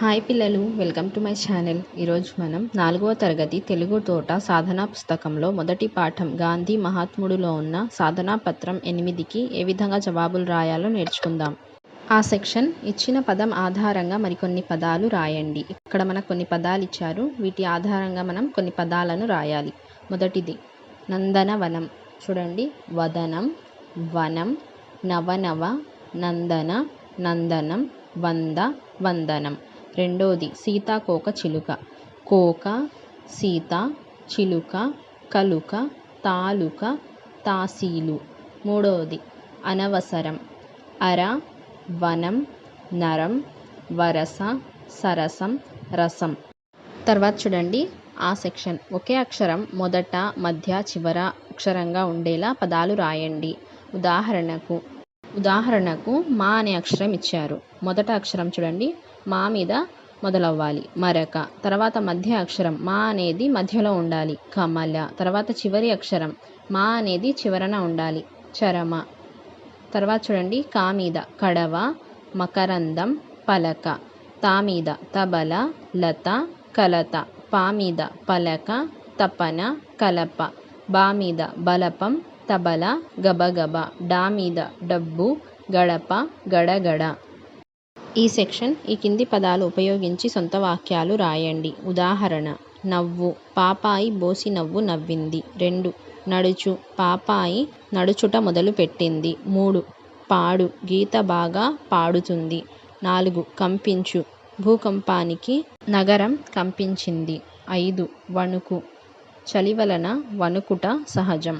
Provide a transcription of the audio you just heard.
Hi పిల్లలు welcome to my channel. ఈరోజు మనం నాలుగవ తరగతి తెలుగు తోట సాధనా పుస్తకంలో మొదటి పాఠం గాంధీ మహాత్ముడులో ఉన్న సాధనా పత్రం ఎనిమిదికి ఏ విధంగా జవాబులు రాయాలో నేర్చుకుందాం. ఆ సెక్షన్ ఇచ్చిన పదం ఆధారంగా మరికొన్ని పదాలు రాయండి. ఇక్కడ మనకు కొన్ని పదాలు ఇచ్చారు. వీటి ఆధారంగా మనం కొన్ని పదాలను రాయాలి. మొదటిది నందనవనం. చూడండి వదనం వనం నవనవ నందన నందనం వంద వందనం. రెండోది సీతాకోక చిలుక. కోక సీత చిలుక కలుక తాలుక తాసీలు. మూడవది అనవసరం. అర వనం నరం వరస సరసం రసం. తర్వాత చూడండి ఆ సెక్షన్. ఒకే అక్షరం మొదట మధ్య చివర అక్షరంగా ఉండేలా పదాలు రాయండి. ఉదాహరణకు ఉదాహరణకు మా అనే అక్షరం ఇచ్చారు. మొదట అక్షరం చూడండి మా మీద మొదలవ్వాలి. మరక. తర్వాత మధ్య అక్షరం. మా అనేది మధ్యలో ఉండాలి. కమల. తర్వాత చివరి అక్షరం. మా అనేది చివరన ఉండాలి. చరమ. తర్వాత చూడండి. కా మీద. కడవ. మకరందం. పలక. తా మీద. తబల. లత. కలత. పా మీద. పలక. తపన. కలప. బా మీద. బలపం. తబల. గబగబ డా మీద. డబ్బు. గడప. గడగడ. ఈ సెక్షన్ ఈ కింది పదాలు ఉపయోగించి సొంత వాక్యాలు రాయండి. ఉదాహరణ నవ్వు పాపాయి బోసి నవ్వు నవ్వింది. రెండు నడుచు పాపాయి నడుచుట మొదలుపెట్టింది మూడు పాడు గీత బాగా పాడుతుంది. నాలుగు కంపించు భూకంపానికి నగరం కంపించింది. ఐదు వణుకు చలి వలన వణుకుట సహజం.